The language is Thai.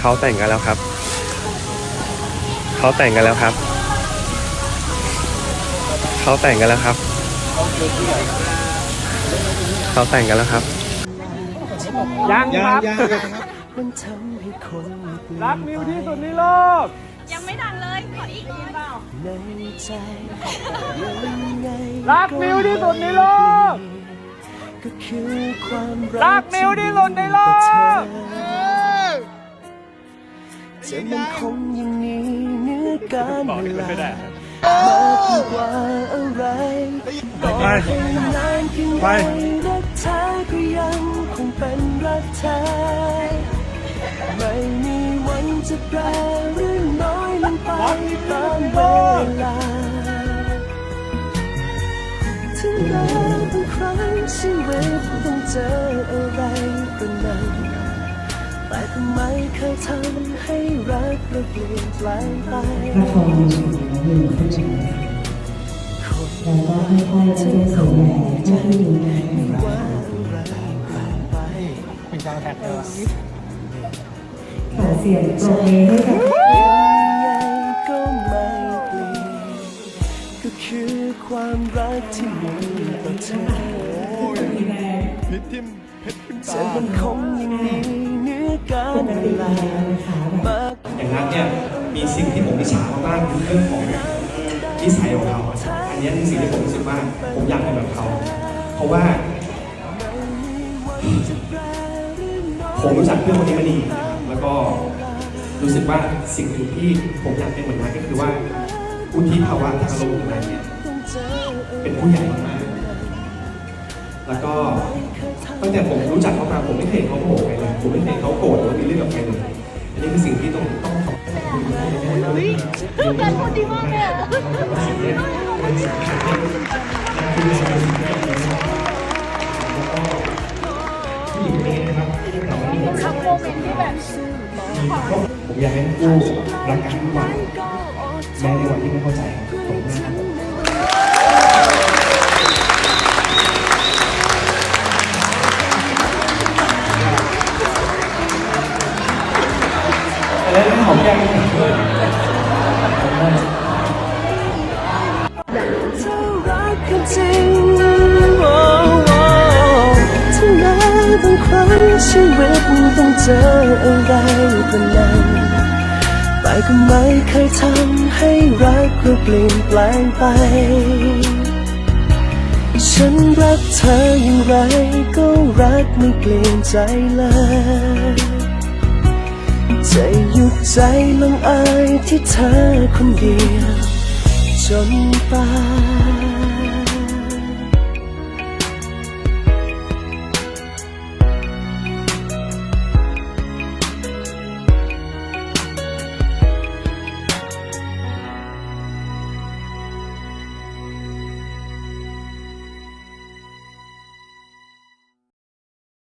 เขาแต่งกันแล้วครับ เขาแต่งกันแล้วครับ เขาแต่งกันแล้วครับ เขาแต่งกันแล้วครับ ยังยังครับยังยังครับมันทำให้คนเปลี่ยนรักมิวที่สุดในโลก ยังไม่ดังเลย ขออีกในใจยังไงรักมิวที่สุดในโลกก็คือความรักมิวที่สุดในโลก จะมันคงยังนี้เนื้อการเวลามากกว่าอะไรต่อให้นานเพียงไรรักแท้ก็ยังคงเป็นรักแท้ไม่มีวันจะแปรหรือน้อยลงไปตามเวลาถึงแม้บางครั้งชีวิตต้องเจออะไรก็นั้น แต่ก็ไม่เคยทำให้รักเราเปลี่ยนแปลงไปถ้าทองมีสิ่งนี้อยู่ขึ้นมาแล้วก็ค่อยๆเริ่มสูงแรงจะให้ดูแลว่าอะไรผ่านไปเป็นการแท็กเลยขอเสียงปรบมือให้กับยังไงก็ไม่เปลี่ยนก็คือความรักที่มีต่อเธอพิษทิมเพชรทิมจะมันคงยังมีเนื้อ การเวลาอย่างนัทเนี่ยมีสิ่งที่ผมอิจฉามากๆคือเรื่องของนิสัยของเขาอันนี้ยคือสิ่งที่ผมรู้สึกว่าผมอยากเป็นแบบเขา เพราะว่า ผมรู้จักเพื่อนคนนี้มาดีนะแล้วก็รู้สึกว่าสิ่งหนึ่งที่ผมอยากเป็นเหมือนนัทก็คือว่าวุฒิภาวะทางอารมณ์ของนัทเนี่ยเป็นผู้ใหญ่มาก แล้วก็ตั้งแต่ผมรู้จักเขามาผมไม่เคยเห็นเขาโกรธใครเลยผมไม่เคยเห็นเขาโกรธหรือว่ามีเรื่องกับใครเลยอันนี้คือสิ่งที่ต้องต้องขอบคุณเป็นคนดีมากเลยอะผู้หญิงคนนี้นะครับที่ตั้งแต่วันนี้ผมทำโมเมนต์ที่แบบผมอยากให้ทั้งคู่รักกันทุกวันแม้ในวันที่ไม่เข้าใจครับผมนะครับางครั้งชีวิตต้องเจออะไรก็นั้นแต่ก็ไม่เคยทำให้รักเราเปลี่ยนแปลงไป ฉันรักเธออย่างไรก็รักไม่เปลี่ยนใจเลย ใจลงอายที่เธอคนเดียวจนตาย